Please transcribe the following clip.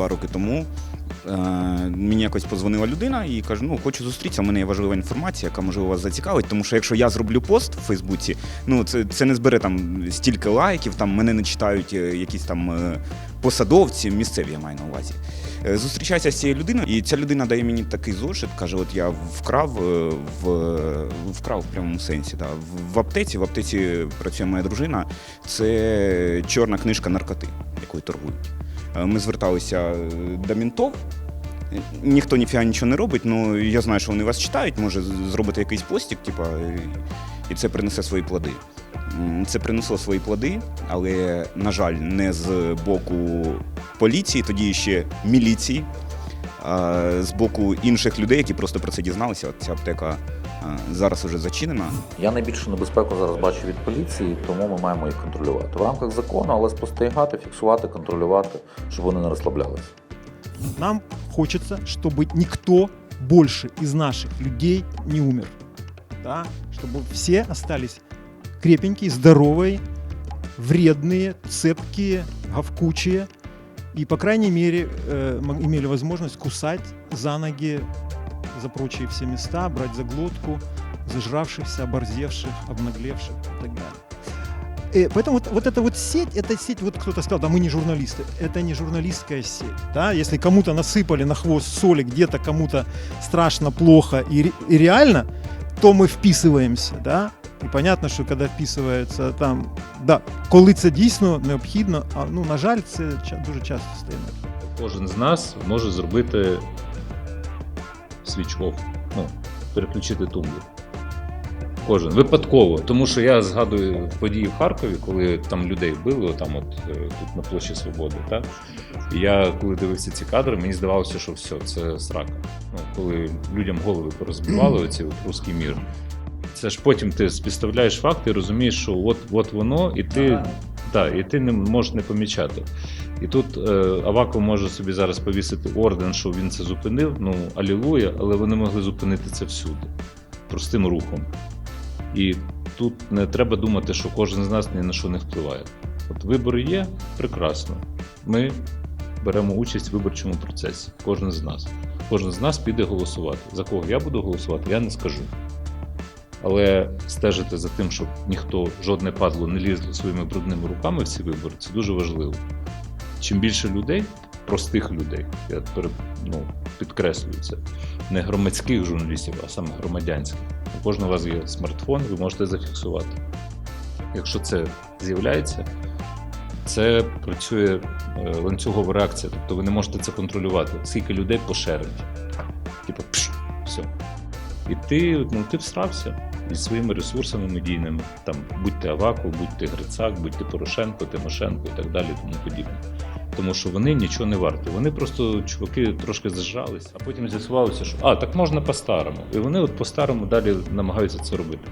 два роки тому. Е, мені якось подзвонила людина і каже: ну хочу зустрітися. У мене є важлива інформація, яка можливо вас зацікавить. Тому що якщо я зроблю пост в Фейсбуці, ну це, це не збере там стільки лайків, там мене не читають е, якісь там е, посадовці, місцеві я маю на увазі. Зустрічаюся з цією людиною, і ця людина дає мені такий зошит, каже: от я вкрав в вкрав в прямому сенсі. Да. В аптеці, в аптеці працює моя дружина. Це чорна книжка наркоти, якою торгують. Е, Ми зверталися е, до мінтов. Ніхто ніфіга нічого не робить, ну я знаю, що вони вас читають, може зробити якийсь постік, типа, і- це принесе свої плоди. Це принесло свої плоди, але, на жаль, не з боку поліції, тоді ще міліції, з боку інших людей, які просто про це дізналися. От ця аптека а, зараз уже зачинена. Я найбільшу небезпеку зараз бачу від поліції, тому ми маємо їх контролювати в рамках закону, але спостерігати, фіксувати, контролювати, щоб вони не розслаблялися. Нам хочется, чтобы никто больше из наших людей не умер. Да? Чтобы все остались крепенькие, здоровые, вредные, цепкие, говкучие. И, по крайней мере, э, имели возможность кусать за ноги, за прочие все места, брать за глотку зажравшихся, оборзевших, обнаглевших и так далее. Э, Поэтому вот, вот эта вот сеть, эта сеть, вот кто-то сказал, да мы не журналисты, это не журналистская сеть, да, если кому-то насыпали на хвост соли, где-то кому-то страшно, плохо и, и реально, то ми вписуємося. да, і понятно, що коли вписується там, да, коли це дійсно необхідно, а ну, на жаль, це дуже часто стає. Кожен з нас може зробити свіч ну, переключити тумблер. Кожен випадково. Тому що я згадую події в Харкові, коли там людей били, там от е, тут на площі Свободи. Так? І я коли дивився ці кадри, мені здавалося, що все, це срака. Ну, коли людям голови порозбивали, оці от русський мір. Це ж потім ти співставляєш факти і розумієш, що от, от воно, і ти, да, і ти не можеш не помічати. І тут е, Аваков може собі зараз повісити орден, що він це зупинив. Ну алілуя, але вони могли зупинити це всюди, простим рухом. І тут не треба думати, що кожен з нас ні на що не впливає. От вибори є прекрасно. Ми беремо участь в виборчому процесі. Кожен з нас. Кожен з нас піде голосувати. За кого я буду голосувати, я не скажу. Але стежити за тим, щоб ніхто жодне падло не лізло своїми брудними руками в ці вибори, це дуже важливо. Чим більше людей, простих людей, я ну, підкреслюю це, не громадських журналістів, а саме громадянських. У кожного вас є смартфон, ви можете зафіксувати. Якщо це з'являється, це працює е, ланцюгова реакція, тобто ви не можете це контролювати. Скільки людей пошерить. Типу, пш, все. І ти, ну, ти всрався із своїми ресурсами медійними. Там будь ти Аваков, будь ти Грицак, будь ти Порошенко, Тимошенко і так далі, тому подібне. Тому що вони нічого не варті. Вони просто чуваки трошки зажрались, а потім з'ясувалося, що а так можна по-старому. І вони от по-старому далі намагаються це робити.